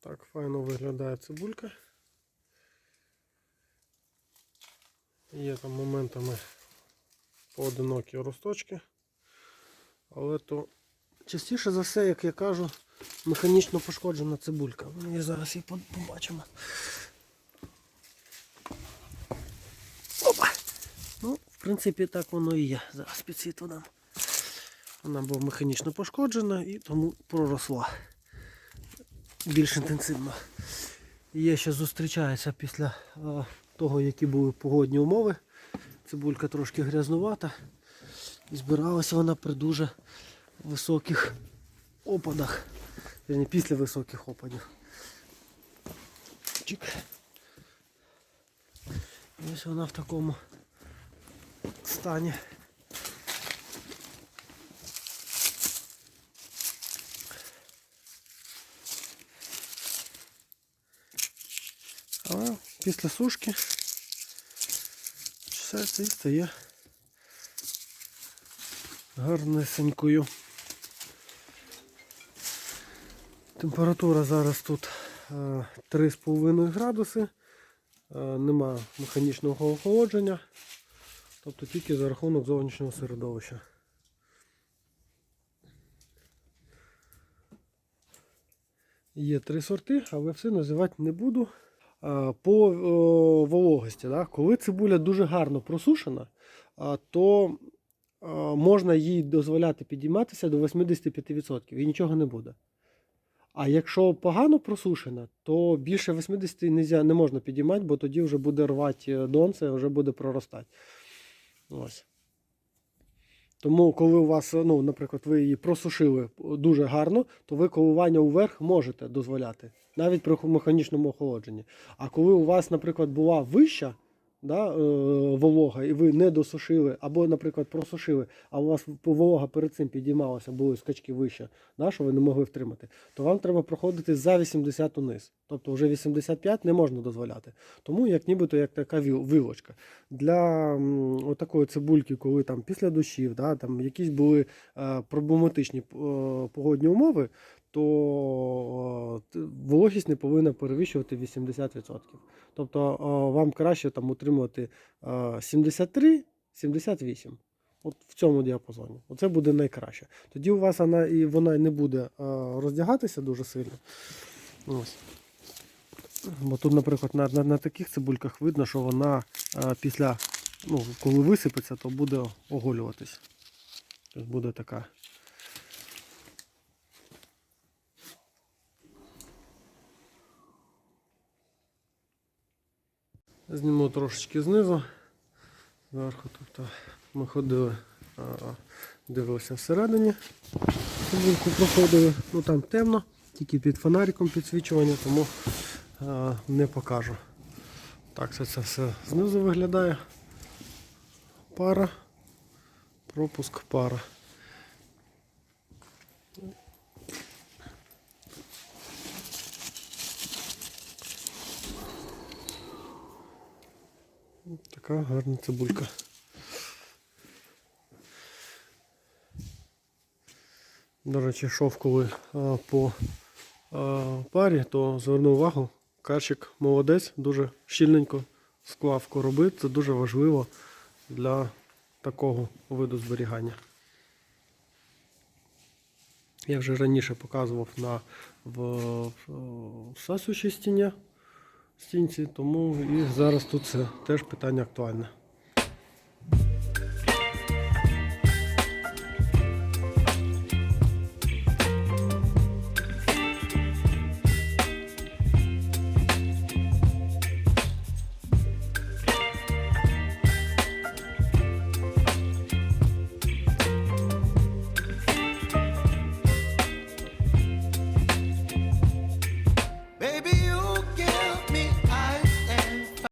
Так файно виглядає цибулька. Є там моментами поодинокі росточки. Але то частіше за все, як я кажу, механічно пошкоджена цибулька. Ми зараз її побачимо. Опа! Ну, в принципі, так воно і є. Зараз під світло дам. Вона була механічно пошкоджена і тому проросла більш інтенсивно. Є ще зустрічається після е, того, які були погодні умови. Цибулька трошки грязнувата. І збиралася вона при дуже високих опадах. Вірні, після високих опадів. Чик. І ось вона в такому стані. Але після сушки все це стає гарнесенькою. Температура зараз тут е, 3,5 градуси. Е, Нема механічного охолодження, тобто тільки за рахунок зовнішнього середовища. Є три сорти, але все називати не буду. А, По вологості, да? коли цибуля дуже гарно просушена, то можна їй дозволяти підійматися до 85% і нічого не буде. А якщо погано просушена, то більше 80 нельзя- не можна підіймати, бо тоді вже буде рвати донце, вже буде проростати. Ось. Тому, коли у вас, ну, наприклад, ви її просушили дуже гарно, то ви коливання уверх можете дозволяти, навіть при механічному охолодженні. А коли у вас, наприклад, була вища да, е, волога, і ви не досушили, або, наприклад, просушили, а у вас волога перед цим підіймалася, були скачки вище, да, що ви не могли втримати, то вам треба проходити за 80 униз. Тобто вже 85 не можна дозволяти. Тому як нібито як така вилочка. Для отакої цибульки, коли там після дощів, да, там якісь були е, проблематичні е, погодні умови, то е, вологість не повинна перевищувати 80%. Тобто е, вам краще там утримувати е, 73-78. От в цьому діапазоні. Оце буде найкраще. Тоді у вас вона і вона не буде е, роздягатися дуже сильно. Ось. Бо тут, наприклад, на, на, на таких цибульках видно, що вона е, після, ну, коли висипеться, то буде оголюватись. Тобто буде така. Зніму трошечки знизу. Зверху, тобто ми ходили, дивилися всередині. Цибульку проходили. Ну там темно, тільки під фонариком підсвічування, тому не покажу. Так, це, це все знизу виглядає. Пара, пропуск пара. Така гарна цибулька. До речі, шов коли по парі, то зверну увагу, карчик молодець, дуже щільненько склав короби. Це дуже важливо для такого виду зберігання. Я вже раніше показував на в, в, всасуючій стіні стінці, тому і зараз тут це теж питання актуальне.